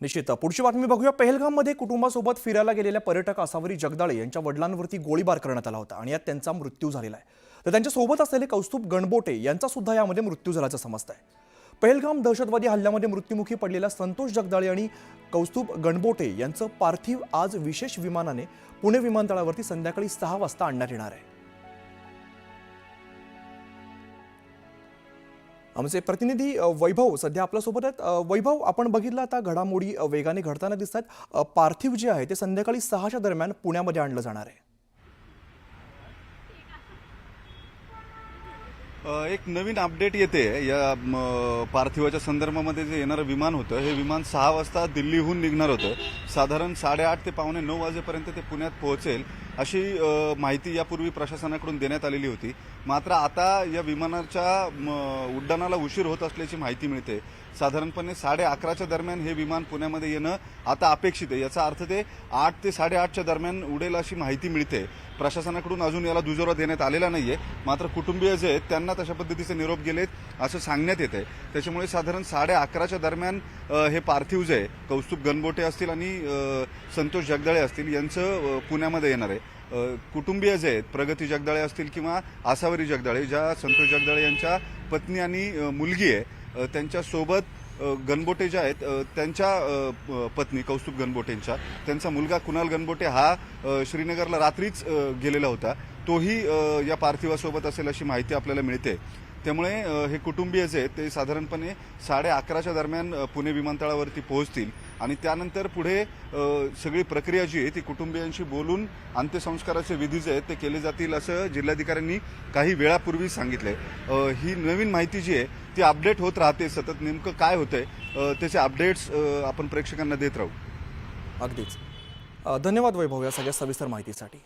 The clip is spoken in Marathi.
निश्चित. पुढची बातमी बघूया. पहलगाममध्ये कुटुंबासोबत फिरायला गेलेल्या पर्यटक असावरी जगदाळे यांच्या वडिलांवरती गोळीबार करण्यात आला होता आणि यात त्यांचा मृत्यू झालेला आहे. तर त्यांच्यासोबत असलेले कौस्तुभ गणबोटे यांचा सुद्धा यामध्ये मृत्यू झाल्याचं समजत आहे पहलगाम दहशतवादी हल्ल्यामध्ये मृत्युमुखी पडलेल्या संतोष जगदाळे आणि कौस्तुभ गणबोटे यांचं पार्थिव आज विशेष विमानाने पुणे विमानतळावरती संध्याकाळी सहा वाजता आणण्यात येणार आहे. आमचे प्रतिनिधी वैभव सध्या आपल्यासोबत आहेत. वैभव आपण बघितलं आता घडामोडी वेगाने घडताना दिसत आहेत पार्थिव जे आहे ते संध्याकाळी सहाच्या दरम्यान पुण्यामध्ये आणलं जाणार आहे. एक नवीन अपडेट येते. या पार्थिवाच्या संदर्भामध्ये जे येणारं विमान होतं हे विमान सहा वाजता दिल्लीहून निघणार होतं. साधारण साडेआठ ते पावणे नऊ वाजेपर्यंत ते पुण्यात पोहोचेल. अशी माहिती यापूर्वी प्रशासनाकडून देण्यात आलेली होती. मात्र आता या विमानाच्या म, उड्डाणाला उशीर होत असल्याची माहिती मिळते. साधारणपणे साडे अकराच्या दरम्यान हे विमान पुण्यामध्ये येणं आता अपेक्षित आहे. याचा अर्थ ते आठ ते साडेआठच्या दरम्यान उडेल अशी माहिती मिळते. प्रशासनाकडून अजून याला दुजोरा देण्यात आलेला नाहीये. मात्र कुटुंबीय जे आहेत त्यांना तशा पद्धतीचे निरोप गेलेत असं सांगण्यात येत आहे त्याच्यामुळे साधारण साडे अकराच्या दरम्यान हे पार्थिव जे आहे कौस्तुभ गणबोटे असतील आणि संतोष जगदाळे असतील यांचं पुण्यामध्ये येणार आहे. कुटुंबीय जे आहेत प्रगती जगदाळे असतील किंवा आसावरी जगदाळे ज्या संतोष जगदाळे यांच्या पत्नी आणि मुलगी आहे त्यांच्यासोबत गणबोटे जे आहेत त्यांच्या पत्नी कौस्तुभ गणबोटेंच्या त्यांचा मुलगा कुणाल गणबोटे हा श्रीनगरला रात्रीच गेलेला होता. तोही या पार्थिवासोबत असेल अशी माहिती आपल्याला मिळते. त्यामुळे हे कुटुंबीय जे आहेत ते साधारणपणे साडे अकराच्या दरम्यान पुणे विमानतळावरती पोहोचतील. आणि त्यानंतर पुढे सगळी प्रक्रिया जी आहे ती कुटुंबियांशी बोलून अंत्यसंस्काराचे विधी जे आहेत ते केले जातील असं जिल्हाधिकाऱ्यांनी काही वेळापूर्वी सांगितले ही नवीन माहिती जी आहे ती अपडेट होत राहते सतत नेमकं काय होतंय त्याचे अपडेट्स आपण प्रेक्षकांना देत राहू. अगदीच. धन्यवाद वैभव या सगळ्या सविस्तर माहितीसाठी.